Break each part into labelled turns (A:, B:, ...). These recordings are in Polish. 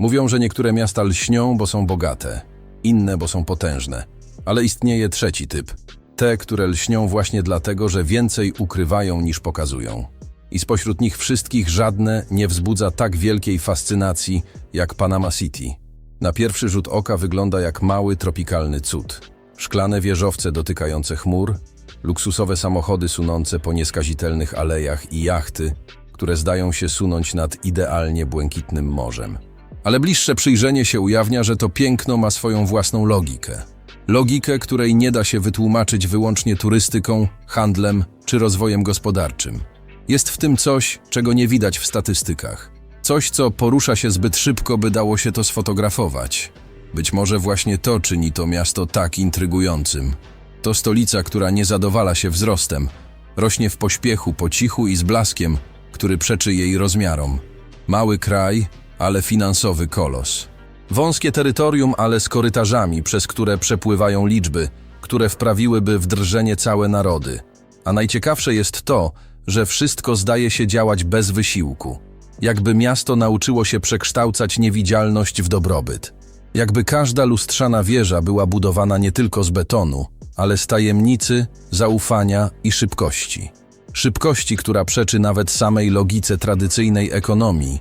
A: Mówią, że niektóre miasta lśnią, bo są bogate, inne, bo są potężne. Ale istnieje trzeci typ. Te, które lśnią właśnie dlatego, że więcej ukrywają niż pokazują. I spośród nich wszystkich żadne nie wzbudza tak wielkiej fascynacji jak Panama City. Na pierwszy rzut oka wygląda jak mały tropikalny cud. Szklane wieżowce dotykające chmur, luksusowe samochody sunące po nieskazitelnych alejach i jachty, które zdają się sunąć nad idealnie błękitnym morzem. Ale bliższe przyjrzenie się ujawnia, że to piękno ma swoją własną logikę. Logikę, której nie da się wytłumaczyć wyłącznie turystyką, handlem czy rozwojem gospodarczym. Jest w tym coś, czego nie widać w statystykach. Coś, co porusza się zbyt szybko, by dało się to sfotografować. Być może właśnie to czyni to miasto tak intrygującym. To stolica, która nie zadowala się wzrostem. Rośnie w pośpiechu, po cichu i z blaskiem, który przeczy jej rozmiarom. Mały kraj, ale finansowy kolos. Wąskie terytorium, ale z korytarzami, przez które przepływają liczby, które wprawiłyby w drżenie całe narody. A najciekawsze jest to, że wszystko zdaje się działać bez wysiłku. Jakby miasto nauczyło się przekształcać niewidzialność w dobrobyt. Jakby każda lustrzana wieża była budowana nie tylko z betonu, ale z tajemnicy, zaufania i szybkości. Szybkości, która przeczy nawet samej logice tradycyjnej ekonomii.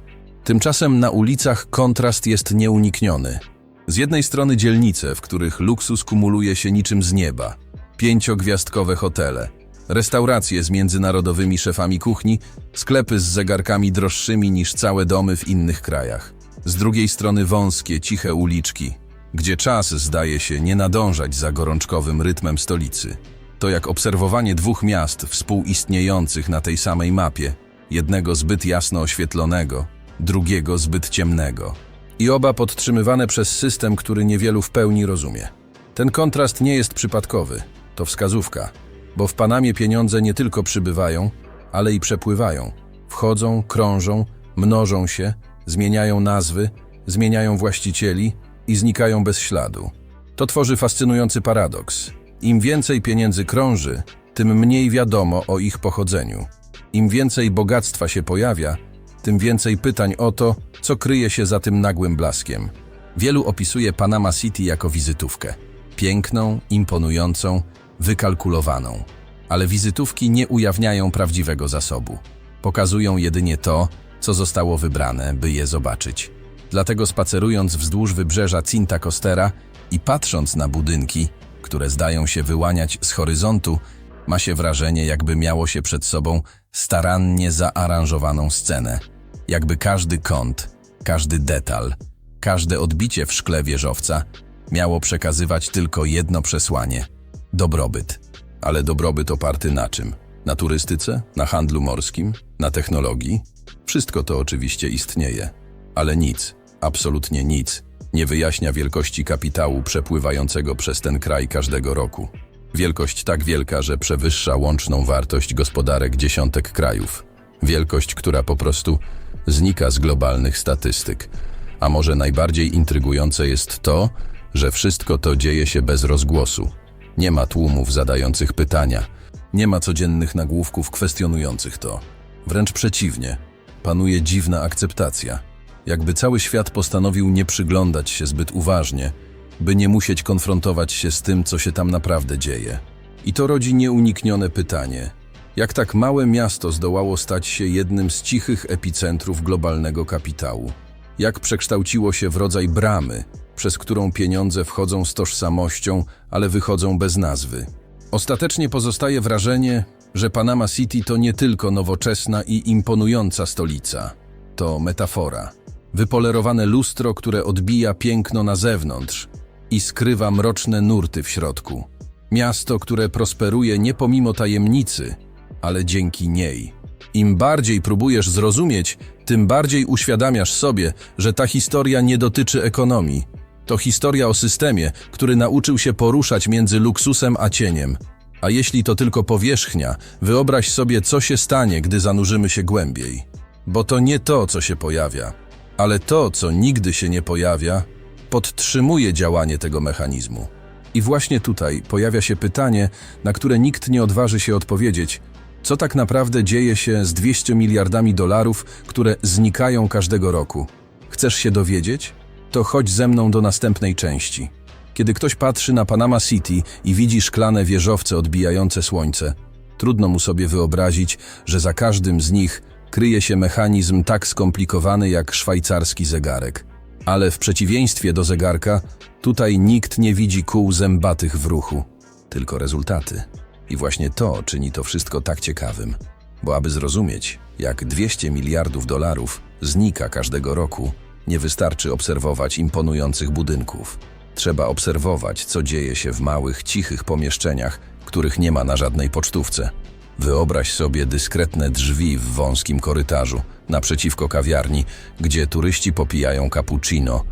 A: Tymczasem na ulicach kontrast jest nieunikniony. Z jednej strony dzielnice, w których luksus kumuluje się niczym z nieba, pięciogwiazdkowe hotele, restauracje z międzynarodowymi szefami kuchni, sklepy z zegarkami droższymi niż całe domy w innych krajach. Z drugiej strony wąskie, ciche uliczki, gdzie czas zdaje się nie nadążać za gorączkowym rytmem stolicy. To jak obserwowanie dwóch miast współistniejących na tej samej mapie, jednego zbyt jasno oświetlonego, drugiego zbyt ciemnego. I oba podtrzymywane przez system, który niewielu w pełni rozumie. Ten kontrast nie jest przypadkowy, to wskazówka, bo w Panamie pieniądze nie tylko przybywają, ale i przepływają. Wchodzą, krążą, mnożą się, zmieniają nazwy, zmieniają właścicieli i znikają bez śladu. To tworzy fascynujący paradoks. Im więcej pieniędzy krąży, tym mniej wiadomo o ich pochodzeniu. Im więcej bogactwa się pojawia, tym więcej pytań o to, co kryje się za tym nagłym blaskiem. Wielu opisuje Panama City jako wizytówkę. Piękną, imponującą, wykalkulowaną. Ale wizytówki nie ujawniają prawdziwego zasobu. Pokazują jedynie to, co zostało wybrane, by je zobaczyć. Dlatego spacerując wzdłuż wybrzeża Cinta Costera i patrząc na budynki, które zdają się wyłaniać z horyzontu, ma się wrażenie, jakby miało się przed sobą starannie zaaranżowaną scenę. Jakby każdy kąt, każdy detal, każde odbicie w szkle wieżowca miało przekazywać tylko jedno przesłanie dobrobyt. Ale dobrobyt oparty na czym? Na turystyce? Na handlu morskim? Na technologii? Wszystko to oczywiście istnieje, ale nic, absolutnie nic, nie wyjaśnia wielkości kapitału przepływającego przez ten kraj każdego roku. Wielkość tak wielka, że przewyższa łączną wartość gospodarek dziesiątek krajów. Wielkość, która po prostu znika z globalnych statystyk. A może najbardziej intrygujące jest to, że wszystko to dzieje się bez rozgłosu. Nie ma tłumów zadających pytania, nie ma codziennych nagłówków kwestionujących to. Wręcz przeciwnie, panuje dziwna akceptacja. Jakby cały świat postanowił nie przyglądać się zbyt uważnie, by nie musieć konfrontować się z tym, co się tam naprawdę dzieje. I to rodzi nieuniknione pytanie: jak tak małe miasto zdołało stać się jednym z cichych epicentrów globalnego kapitału? Jak przekształciło się w rodzaj bramy, przez którą pieniądze wchodzą z tożsamością, ale wychodzą bez nazwy? Ostatecznie pozostaje wrażenie, że Panama City to nie tylko nowoczesna i imponująca stolica. To metafora. Wypolerowane lustro, które odbija piękno na zewnątrz i skrywa mroczne nurty w środku. Miasto, które prosperuje nie pomimo tajemnicy, ale dzięki niej. Im bardziej próbujesz zrozumieć, tym bardziej uświadamiasz sobie, że ta historia nie dotyczy ekonomii. To historia o systemie, który nauczył się poruszać między luksusem a cieniem. A jeśli to tylko powierzchnia, wyobraź sobie, co się stanie, gdy zanurzymy się głębiej. Bo to nie to, co się pojawia, ale to, co nigdy się nie pojawia, podtrzymuje działanie tego mechanizmu. I właśnie tutaj pojawia się pytanie, na które nikt nie odważy się odpowiedzieć: co tak naprawdę dzieje się z 200 miliardami dolarów, które znikają każdego roku? Chcesz się dowiedzieć? To chodź ze mną do następnej części. Kiedy ktoś patrzy na Panama City i widzi szklane wieżowce odbijające słońce, trudno mu sobie wyobrazić, że za każdym z nich kryje się mechanizm tak skomplikowany jak szwajcarski zegarek. Ale w przeciwieństwie do zegarka, tutaj nikt nie widzi kół zębatych w ruchu, tylko rezultaty. I właśnie to czyni to wszystko tak ciekawym. Bo aby zrozumieć, jak 200 miliardów dolarów znika każdego roku, nie wystarczy obserwować imponujących budynków. Trzeba obserwować, co dzieje się w małych, cichych pomieszczeniach, których nie ma na żadnej pocztówce. Wyobraź sobie dyskretne drzwi w wąskim korytarzu, naprzeciwko kawiarni, gdzie turyści popijają cappuccino,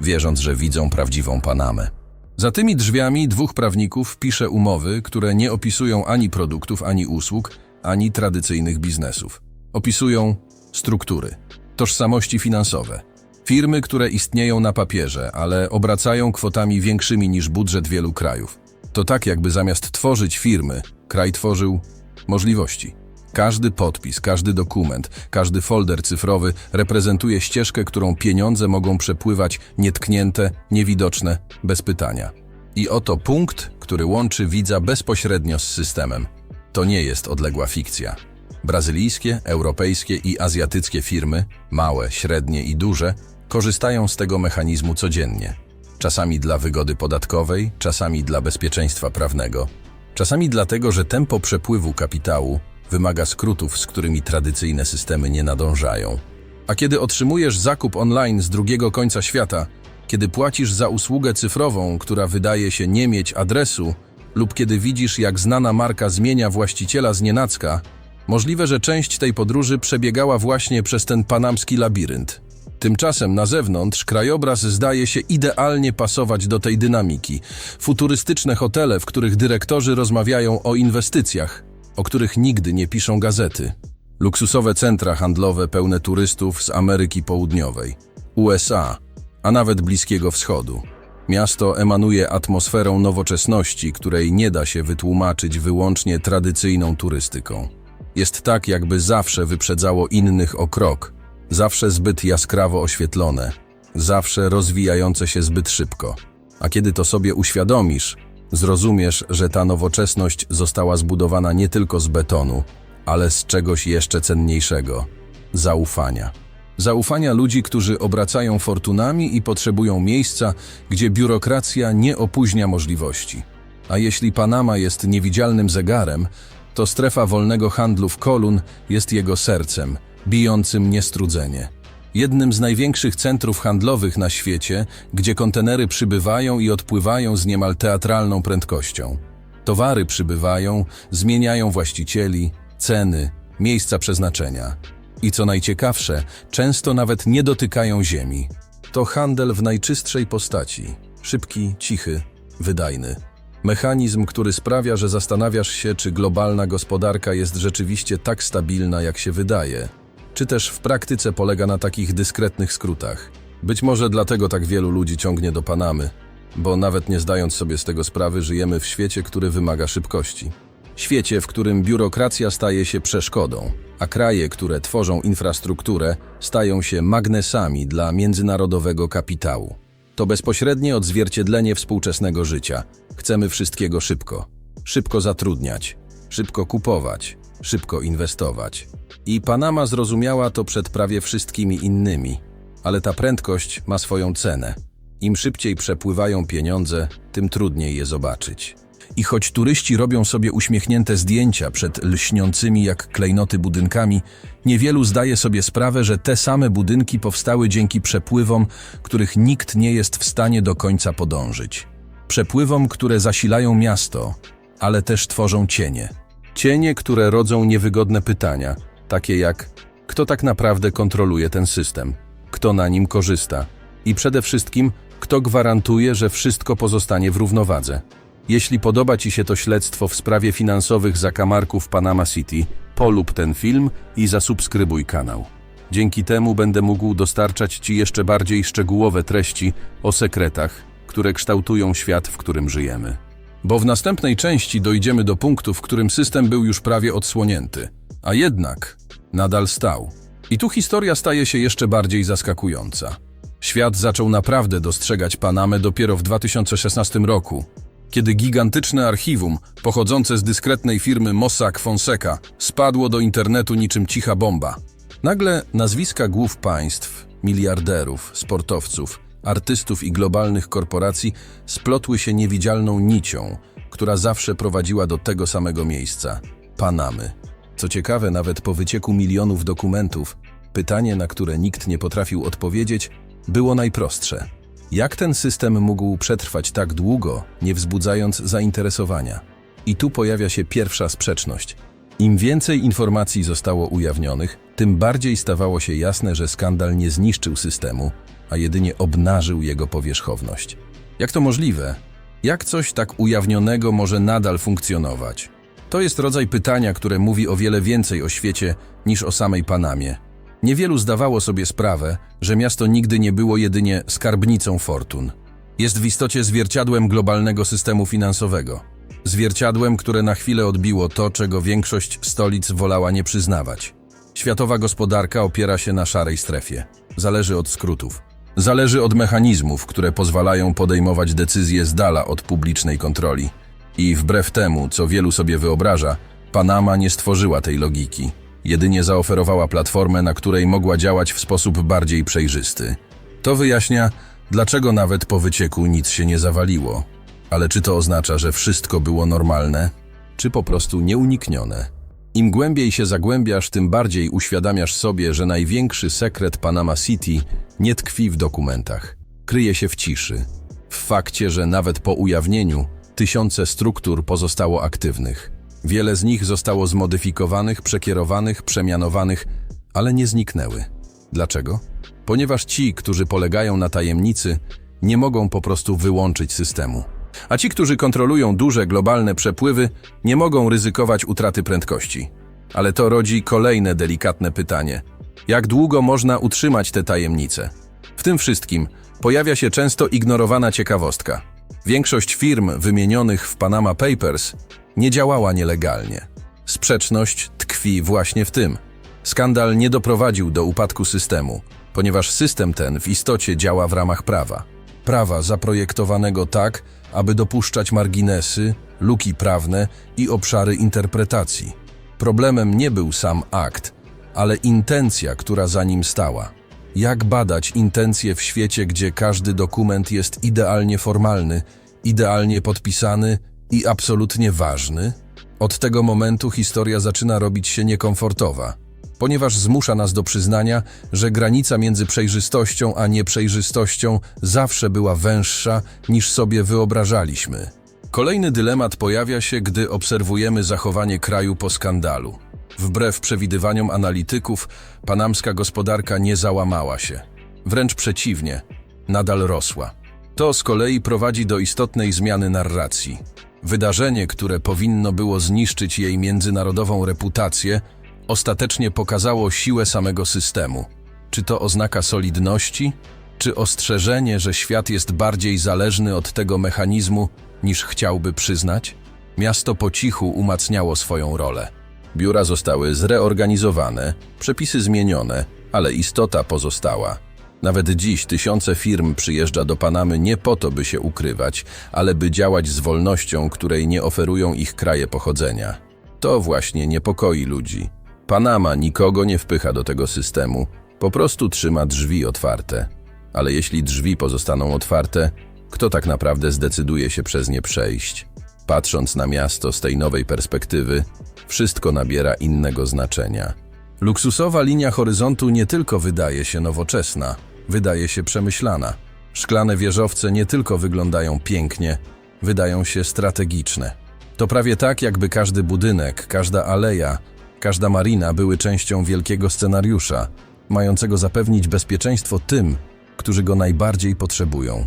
A: wierząc, że widzą prawdziwą Panamę. Za tymi drzwiami dwóch prawników pisze umowy, które nie opisują ani produktów, ani usług, ani tradycyjnych biznesów. Opisują struktury, tożsamości finansowe, firmy, które istnieją na papierze, ale obracają kwotami większymi niż budżet wielu krajów. To tak, jakby zamiast tworzyć firmy, kraj tworzył możliwości. Każdy podpis, każdy dokument, każdy folder cyfrowy reprezentuje ścieżkę, którą pieniądze mogą przepływać nietknięte, niewidoczne, bez pytania. I oto punkt, który łączy widza bezpośrednio z systemem. To nie jest odległa fikcja. Brazylijskie, europejskie i azjatyckie firmy, małe, średnie i duże, korzystają z tego mechanizmu codziennie. Czasami dla wygody podatkowej, czasami dla bezpieczeństwa prawnego, czasami dlatego, że tempo przepływu kapitału wymaga skrótów, z którymi tradycyjne systemy nie nadążają. A kiedy otrzymujesz zakup online z drugiego końca świata, kiedy płacisz za usługę cyfrową, która wydaje się nie mieć adresu, lub kiedy widzisz, jak znana marka zmienia właściciela z nienacka, możliwe, że część tej podróży przebiegała właśnie przez ten panamski labirynt. Tymczasem na zewnątrz krajobraz zdaje się idealnie pasować do tej dynamiki. Futurystyczne hotele, w których dyrektorzy rozmawiają o inwestycjach, o których nigdy nie piszą gazety. Luksusowe centra handlowe pełne turystów z Ameryki Południowej, USA, a nawet Bliskiego Wschodu. Miasto emanuje atmosferą nowoczesności, której nie da się wytłumaczyć wyłącznie tradycyjną turystyką. Jest tak, jakby zawsze wyprzedzało innych o krok, zawsze zbyt jaskrawo oświetlone, zawsze rozwijające się zbyt szybko. A kiedy to sobie uświadomisz, zrozumiesz, że ta nowoczesność została zbudowana nie tylko z betonu, ale z czegoś jeszcze cenniejszego zaufania. Zaufania ludzi, którzy obracają fortunami i potrzebują miejsca, gdzie biurokracja nie opóźnia możliwości. A jeśli Panama jest niewidzialnym zegarem, to strefa wolnego handlu w Kolun jest jego sercem, bijącym niestrudzenie. Jednym z największych centrów handlowych na świecie, gdzie kontenery przybywają i odpływają z niemal teatralną prędkością. Towary przybywają, zmieniają właścicieli, ceny, miejsca przeznaczenia. I co najciekawsze, często nawet nie dotykają ziemi. To handel w najczystszej postaci. Szybki, cichy, wydajny. Mechanizm, który sprawia, że zastanawiasz się, czy globalna gospodarka jest rzeczywiście tak stabilna, jak się wydaje, czy też w praktyce polega na takich dyskretnych skrótach. Być może dlatego tak wielu ludzi ciągnie do Panamy, bo nawet nie zdając sobie z tego sprawy, żyjemy w świecie, który wymaga szybkości. Świecie, w którym biurokracja staje się przeszkodą, a kraje, które tworzą infrastrukturę, stają się magnesami dla międzynarodowego kapitału. To bezpośrednie odzwierciedlenie współczesnego życia. Chcemy wszystkiego szybko. Szybko zatrudniać, szybko kupować, szybko inwestować. I Panama zrozumiała to przed prawie wszystkimi innymi. Ale ta prędkość ma swoją cenę. Im szybciej przepływają pieniądze, tym trudniej je zobaczyć. I choć turyści robią sobie uśmiechnięte zdjęcia przed lśniącymi jak klejnoty budynkami, niewielu zdaje sobie sprawę, że te same budynki powstały dzięki przepływom, których nikt nie jest w stanie do końca podążyć. Przepływom, które zasilają miasto, ale też tworzą cienie. Cienie, które rodzą niewygodne pytania, takie jak kto tak naprawdę kontroluje ten system, kto na nim korzysta i przede wszystkim kto gwarantuje, że wszystko pozostanie w równowadze. Jeśli podoba Ci się to śledztwo w sprawie finansowych zakamarków Panama City, polub ten film i zasubskrybuj kanał. Dzięki temu będę mógł dostarczać Ci jeszcze bardziej szczegółowe treści o sekretach, które kształtują świat, w którym żyjemy. Bo w następnej części dojdziemy do punktu, w którym system był już prawie odsłonięty, a jednak nadal stał. I tu historia staje się jeszcze bardziej zaskakująca. Świat zaczął naprawdę dostrzegać Panamę dopiero w 2016 roku, kiedy gigantyczne archiwum, pochodzące z dyskretnej firmy Mossack Fonseca, spadło do internetu niczym cicha bomba. Nagle nazwiska głów państw, miliarderów, sportowców, artystów i globalnych korporacji splotły się niewidzialną nicią, która zawsze prowadziła do tego samego miejsca Panamy. Co ciekawe, nawet po wycieku milionów dokumentów, pytanie, na które nikt nie potrafił odpowiedzieć, było najprostsze. Jak ten system mógł przetrwać tak długo, nie wzbudzając zainteresowania? I tu pojawia się pierwsza sprzeczność. Im więcej informacji zostało ujawnionych, tym bardziej stawało się jasne, że skandal nie zniszczył systemu, a jedynie obnażył jego powierzchowność. Jak to możliwe? Jak coś tak ujawnionego może nadal funkcjonować? To jest rodzaj pytania, które mówi o wiele więcej o świecie niż o samej Panamie. Niewielu zdawało sobie sprawę, że miasto nigdy nie było jedynie skarbnicą fortun. Jest w istocie zwierciadłem globalnego systemu finansowego. Zwierciadłem, które na chwilę odbiło to, czego większość stolic wolała nie przyznawać. Światowa gospodarka opiera się na szarej strefie. Zależy od skrótów. Zależy od mechanizmów, które pozwalają podejmować decyzje z dala od publicznej kontroli. I wbrew temu, co wielu sobie wyobraża, Panama nie stworzyła tej logiki. Jedynie zaoferowała platformę, na której mogła działać w sposób bardziej przejrzysty. To wyjaśnia, dlaczego nawet po wycieku nic się nie zawaliło. Ale czy to oznacza, że wszystko było normalne, czy po prostu nieuniknione? Im głębiej się zagłębiasz, tym bardziej uświadamiasz sobie, że największy sekret Panama City nie tkwi w dokumentach. Kryje się w ciszy. W fakcie, że nawet po ujawnieniu tysiące struktur pozostało aktywnych. Wiele z nich zostało zmodyfikowanych, przekierowanych, przemianowanych, ale nie zniknęły. Dlaczego? Ponieważ ci, którzy polegają na tajemnicy, nie mogą po prostu wyłączyć systemu. A ci, którzy kontrolują duże globalne przepływy, nie mogą ryzykować utraty prędkości. Ale to rodzi kolejne delikatne pytanie: jak długo można utrzymać te tajemnice? W tym wszystkim pojawia się często ignorowana ciekawostka. Większość firm wymienionych w Panama Papers nie działała nielegalnie. Sprzeczność tkwi właśnie w tym. Skandal nie doprowadził do upadku systemu, ponieważ system ten w istocie działa w ramach prawa. Prawa zaprojektowanego tak, aby dopuszczać marginesy, luki prawne i obszary interpretacji. Problemem nie był sam akt, ale intencja, która za nim stała. Jak badać intencje w świecie, gdzie każdy dokument jest idealnie formalny, idealnie podpisany i absolutnie ważny? Od tego momentu historia zaczyna robić się niekomfortowa, ponieważ zmusza nas do przyznania, że granica między przejrzystością a nieprzejrzystością zawsze była węższa niż sobie wyobrażaliśmy. Kolejny dylemat pojawia się, gdy obserwujemy zachowanie kraju po skandalu. Wbrew przewidywaniom analityków, panamska gospodarka nie załamała się. Wręcz przeciwnie, nadal rosła. To z kolei prowadzi do istotnej zmiany narracji. Wydarzenie, które powinno było zniszczyć jej międzynarodową reputację, ostatecznie pokazało siłę samego systemu. Czy to oznaka solidności, czy ostrzeżenie, że świat jest bardziej zależny od tego mechanizmu, niż chciałby przyznać? Miasto po cichu umacniało swoją rolę. Biura zostały zreorganizowane, przepisy zmienione, ale istota pozostała. Nawet dziś tysiące firm przyjeżdża do Panamy nie po to, by się ukrywać, ale by działać z wolnością, której nie oferują ich kraje pochodzenia. To właśnie niepokoi ludzi. Panama nikogo nie wpycha do tego systemu, po prostu trzyma drzwi otwarte. Ale jeśli drzwi pozostaną otwarte, kto tak naprawdę zdecyduje się przez nie przejść? Patrząc na miasto z tej nowej perspektywy, wszystko nabiera innego znaczenia. Luksusowa linia horyzontu nie tylko wydaje się nowoczesna, wydaje się przemyślana. Szklane wieżowce nie tylko wyglądają pięknie, wydają się strategiczne. To prawie tak, jakby każdy budynek, każda aleja, każda marina były częścią wielkiego scenariusza, mającego zapewnić bezpieczeństwo tym, którzy go najbardziej potrzebują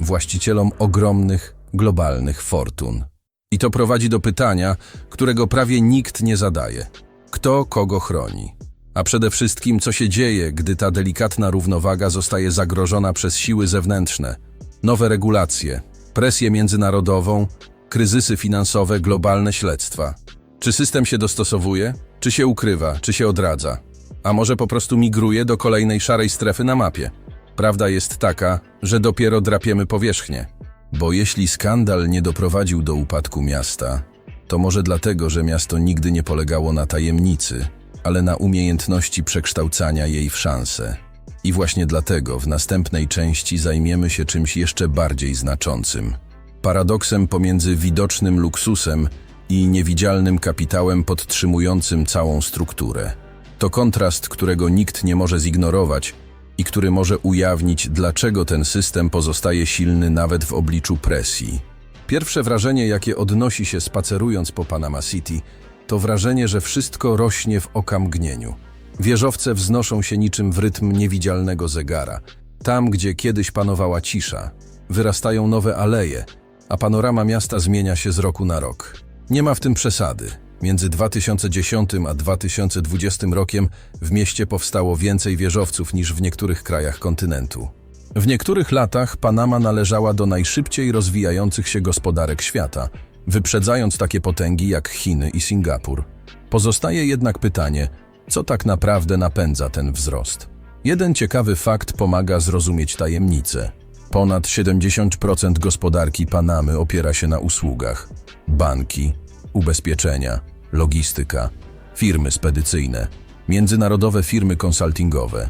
A: właścicielom ogromnych, globalnych fortun. I to prowadzi do pytania, którego prawie nikt nie zadaje: kto kogo chroni? A przede wszystkim, co się dzieje, gdy ta delikatna równowaga zostaje zagrożona przez siły zewnętrzne, nowe regulacje, presję międzynarodową, kryzysy finansowe, globalne śledztwa. Czy system się dostosowuje? Czy się ukrywa? Czy się odradza? A może po prostu migruje do kolejnej szarej strefy na mapie? Prawda jest taka, że dopiero drapiemy powierzchnię. Bo jeśli skandal nie doprowadził do upadku miasta, to może dlatego, że miasto nigdy nie polegało na tajemnicy, ale na umiejętności przekształcania jej w szansę. I właśnie dlatego w następnej części zajmiemy się czymś jeszcze bardziej znaczącym. Paradoksem pomiędzy widocznym luksusem i niewidzialnym kapitałem podtrzymującym całą strukturę. To kontrast, którego nikt nie może zignorować i który może ujawnić, dlaczego ten system pozostaje silny nawet w obliczu presji. Pierwsze wrażenie, jakie odnosi się spacerując po Panama City, to wrażenie, że wszystko rośnie w okamgnieniu. Wieżowce wznoszą się niczym w rytm niewidzialnego zegara. Tam, gdzie kiedyś panowała cisza, wyrastają nowe aleje, a panorama miasta zmienia się z roku na rok. Nie ma w tym przesady. Między 2010 a 2020 rokiem w mieście powstało więcej wieżowców niż w niektórych krajach kontynentu. W niektórych latach Panama należała do najszybciej rozwijających się gospodarek świata, wyprzedzając takie potęgi jak Chiny i Singapur. Pozostaje jednak pytanie, co tak naprawdę napędza ten wzrost. Jeden ciekawy fakt pomaga zrozumieć tajemnicę. Ponad 70% gospodarki Panamy opiera się na usługach. Banki, ubezpieczenia, logistyka, firmy spedycyjne, międzynarodowe firmy konsultingowe.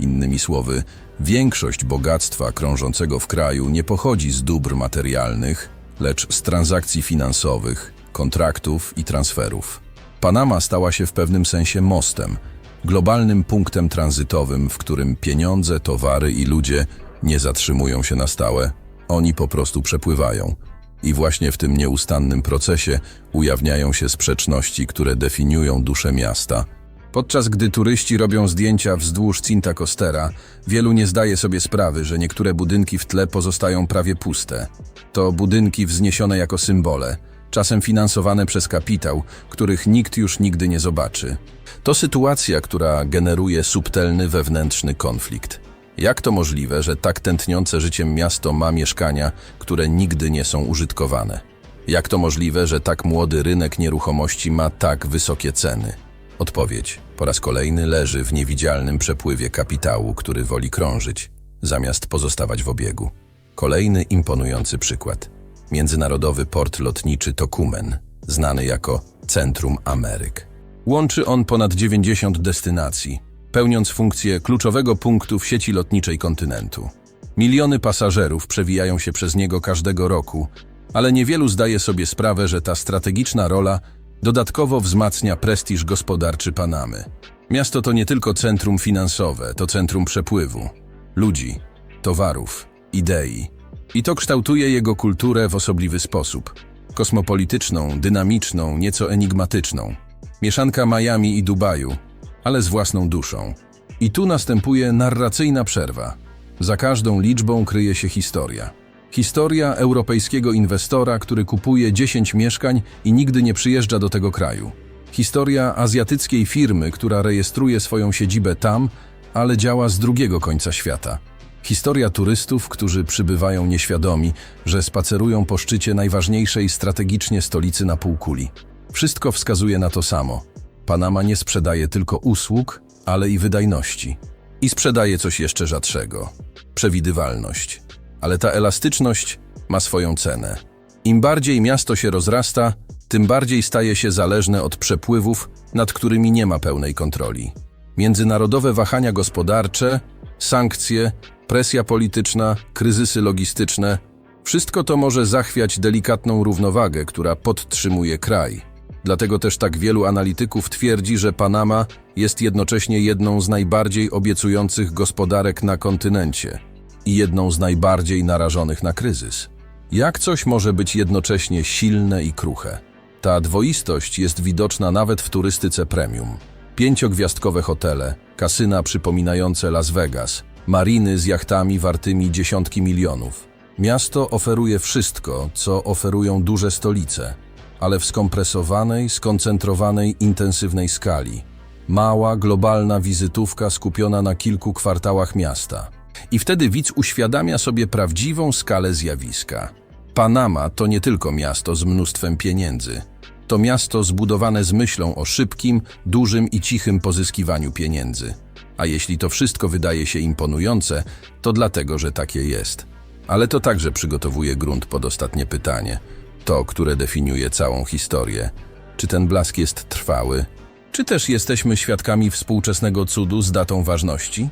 A: Innymi słowy, większość bogactwa krążącego w kraju nie pochodzi z dóbr materialnych, lecz z transakcji finansowych, kontraktów i transferów. Panama stała się w pewnym sensie mostem, globalnym punktem tranzytowym, w którym pieniądze, towary i ludzie nie zatrzymują się na stałe, oni po prostu przepływają. I właśnie w tym nieustannym procesie ujawniają się sprzeczności, które definiują duszę miasta. Podczas gdy turyści robią zdjęcia wzdłuż Cinta Costera, wielu nie zdaje sobie sprawy, że niektóre budynki w tle pozostają prawie puste. To budynki wzniesione jako symbole, czasem finansowane przez kapitał, których nikt już nigdy nie zobaczy. To sytuacja, która generuje subtelny wewnętrzny konflikt. Jak to możliwe, że tak tętniące życiem miasto ma mieszkania, które nigdy nie są użytkowane? Jak to możliwe, że tak młody rynek nieruchomości ma tak wysokie ceny? Odpowiedź po raz kolejny leży w niewidzialnym przepływie kapitału, który woli krążyć, zamiast pozostawać w obiegu. Kolejny imponujący przykład. Międzynarodowy port lotniczy Tokumen, znany jako Centrum Ameryk. Łączy on ponad 90 destynacji, pełniąc funkcję kluczowego punktu w sieci lotniczej kontynentu. Miliony pasażerów przewijają się przez niego każdego roku, ale niewielu zdaje sobie sprawę, że ta strategiczna rola dodatkowo wzmacnia prestiż gospodarczy Panamy. Miasto to nie tylko centrum finansowe, to centrum przepływu ludzi, towarów, idei. I to kształtuje jego kulturę w osobliwy sposób. Kosmopolityczną, dynamiczną, nieco enigmatyczną. Mieszanka Miami i Dubaju, ale z własną duszą. I tu następuje narracyjna przerwa. Za każdą liczbą kryje się historia. Historia europejskiego inwestora, który kupuje 10 mieszkań i nigdy nie przyjeżdża do tego kraju. Historia azjatyckiej firmy, która rejestruje swoją siedzibę tam, ale działa z drugiego końca świata. Historia turystów, którzy przybywają nieświadomi, że spacerują po szczycie najważniejszej strategicznie stolicy na półkuli. Wszystko wskazuje na to samo. Panama nie sprzedaje tylko usług, ale i wydajności. I sprzedaje coś jeszcze rzadszego przewidywalność. Ale ta elastyczność ma swoją cenę. Im bardziej miasto się rozrasta, tym bardziej staje się zależne od przepływów, nad którymi nie ma pełnej kontroli. Międzynarodowe wahania gospodarcze, sankcje, presja polityczna, kryzysy logistyczne wszystko to może zachwiać delikatną równowagę, która podtrzymuje kraj. Dlatego też tak wielu analityków twierdzi, że Panama jest jednocześnie jedną z najbardziej obiecujących gospodarek na kontynencie i jedną z najbardziej narażonych na kryzys. Jak coś może być jednocześnie silne i kruche? Ta dwoistość jest widoczna nawet w turystyce premium. Pięciogwiazdkowe hotele, kasyna przypominające Las Vegas, mariny z jachtami wartymi dziesiątki milionów. Miasto oferuje wszystko, co oferują duże stolice, ale w skompresowanej, skoncentrowanej, intensywnej skali. Mała, globalna wizytówka skupiona na kilku kwartałach miasta. I wtedy widz uświadamia sobie prawdziwą skalę zjawiska. Panama to nie tylko miasto z mnóstwem pieniędzy. To miasto zbudowane z myślą o szybkim, dużym i cichym pozyskiwaniu pieniędzy. A jeśli to wszystko wydaje się imponujące, to dlatego, że takie jest. Ale to także przygotowuje grunt pod ostatnie pytanie. To, które definiuje całą historię. Czy ten blask jest trwały? Czy też jesteśmy świadkami współczesnego cudu z datą ważności?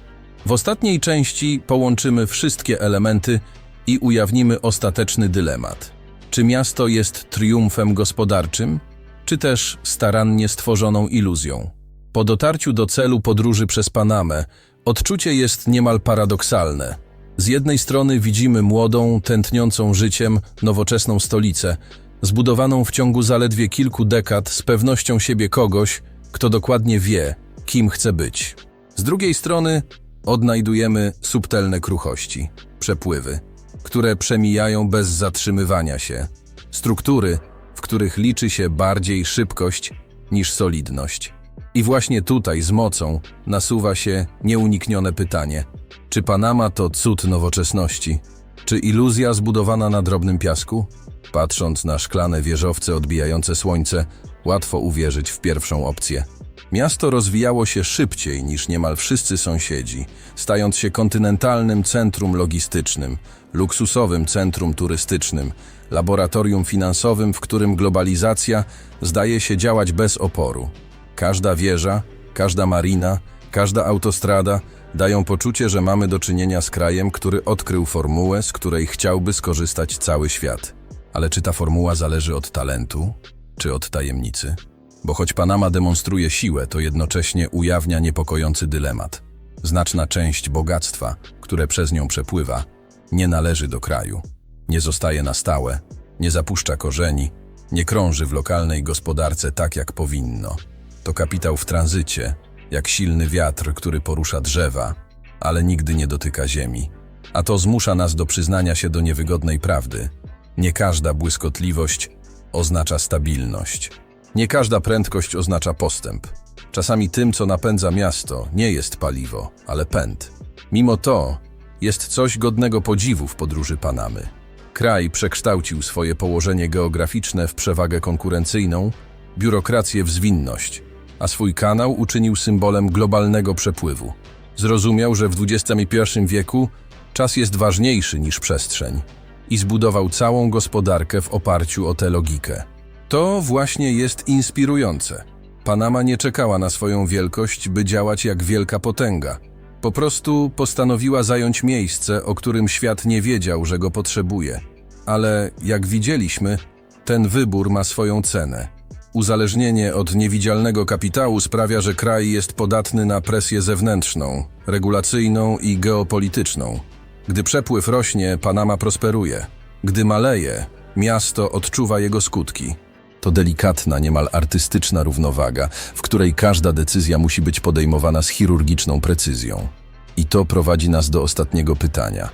A: W ostatniej części połączymy wszystkie elementy i ujawnimy ostateczny dylemat. Czy miasto jest triumfem gospodarczym, czy też starannie stworzoną iluzją? Po dotarciu do celu podróży przez Panamę, odczucie jest niemal paradoksalne. Z jednej strony widzimy młodą, tętniącą życiem, nowoczesną stolicę, zbudowaną w ciągu zaledwie kilku dekad z pewnością siebie kogoś, kto dokładnie wie, kim chce być. Z drugiej strony odnajdujemy subtelne kruchości, przepływy, które przemijają bez zatrzymywania się, struktury, w których liczy się bardziej szybkość niż solidność. I właśnie tutaj z mocą nasuwa się nieuniknione pytanie: czy Panama to cud nowoczesności? Czy iluzja zbudowana na drobnym piasku? Patrząc na szklane wieżowce odbijające słońce, łatwo uwierzyć w pierwszą opcję. Miasto rozwijało się szybciej niż niemal wszyscy sąsiedzi, stając się kontynentalnym centrum logistycznym, luksusowym centrum turystycznym, laboratorium finansowym, w którym globalizacja zdaje się działać bez oporu. Każda wieża, każda marina, każda autostrada dają poczucie, że mamy do czynienia z krajem, który odkrył formułę, z której chciałby skorzystać cały świat. Ale czy ta formuła zależy od talentu, czy od tajemnicy? Bo choć Panama demonstruje siłę, to jednocześnie ujawnia niepokojący dylemat. Znaczna część bogactwa, które przez nią przepływa, nie należy do kraju. Nie zostaje na stałe, nie zapuszcza korzeni, nie krąży w lokalnej gospodarce tak, jak powinno. To kapitał w tranzycie, jak silny wiatr, który porusza drzewa, ale nigdy nie dotyka ziemi. A to zmusza nas do przyznania się do niewygodnej prawdy. Nie każda błyskotliwość oznacza stabilność. Nie każda prędkość oznacza postęp. Czasami tym, co napędza miasto, nie jest paliwo, ale pęd. Mimo to jest coś godnego podziwu w podróży Panamy. Kraj przekształcił swoje położenie geograficzne w przewagę konkurencyjną, biurokrację w zwinność, a swój kanał uczynił symbolem globalnego przepływu. Zrozumiał, że w XXI wieku czas jest ważniejszy niż przestrzeń i zbudował całą gospodarkę w oparciu o tę logikę. To właśnie jest inspirujące. Panama nie czekała na swoją wielkość, by działać jak wielka potęga. Po prostu postanowiła zająć miejsce, o którym świat nie wiedział, że go potrzebuje. Ale jak widzieliśmy, ten wybór ma swoją cenę. Uzależnienie od niewidzialnego kapitału sprawia, że kraj jest podatny na presję zewnętrzną, regulacyjną i geopolityczną. Gdy przepływ rośnie, Panama prosperuje. Gdy maleje, miasto odczuwa jego skutki. To delikatna, niemal artystyczna równowaga, w której każda decyzja musi być podejmowana z chirurgiczną precyzją. I to prowadzi nas do ostatniego pytania.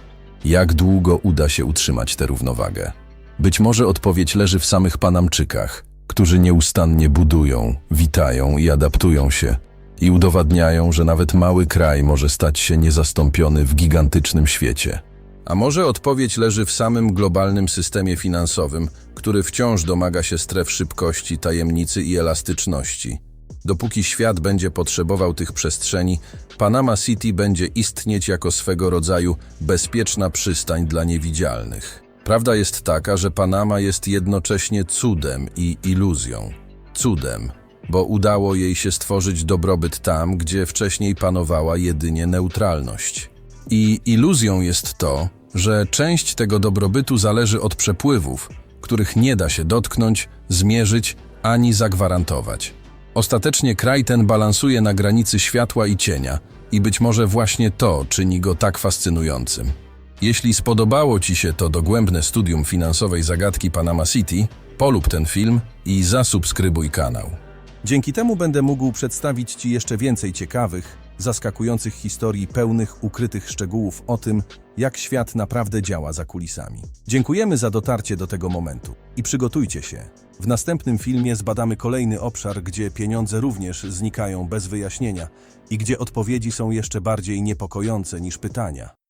A: Jak długo uda się utrzymać tę równowagę? Być może odpowiedź leży w samych Panamczykach, którzy nieustannie budują, witają i adaptują się i udowadniają, że nawet mały kraj może stać się niezastąpiony w gigantycznym świecie. A może odpowiedź leży w samym globalnym systemie finansowym, który wciąż domaga się stref szybkości, tajemnicy i elastyczności. Dopóki świat będzie potrzebował tych przestrzeni, Panama City będzie istnieć jako swego rodzaju bezpieczna przystań dla niewidzialnych. Prawda jest taka, że Panama jest jednocześnie cudem i iluzją. Cudem, bo udało jej się stworzyć dobrobyt tam, gdzie wcześniej panowała jedynie neutralność. I iluzją jest to, że część tego dobrobytu zależy od przepływów, których nie da się dotknąć, zmierzyć ani zagwarantować. Ostatecznie kraj ten balansuje na granicy światła i cienia, i być może właśnie to czyni go tak fascynującym. Jeśli spodobało Ci się to dogłębne studium finansowej zagadki Panama City, polub ten film i zasubskrybuj kanał. Dzięki temu będę mógł przedstawić Ci jeszcze więcej ciekawych, zaskakujących historii pełnych ukrytych szczegółów o tym, jak świat naprawdę działa za kulisami. Dziękujemy za dotarcie do tego momentu i przygotujcie się. W następnym filmie zbadamy kolejny obszar, gdzie pieniądze również znikają bez wyjaśnienia i gdzie odpowiedzi są jeszcze bardziej niepokojące niż pytania.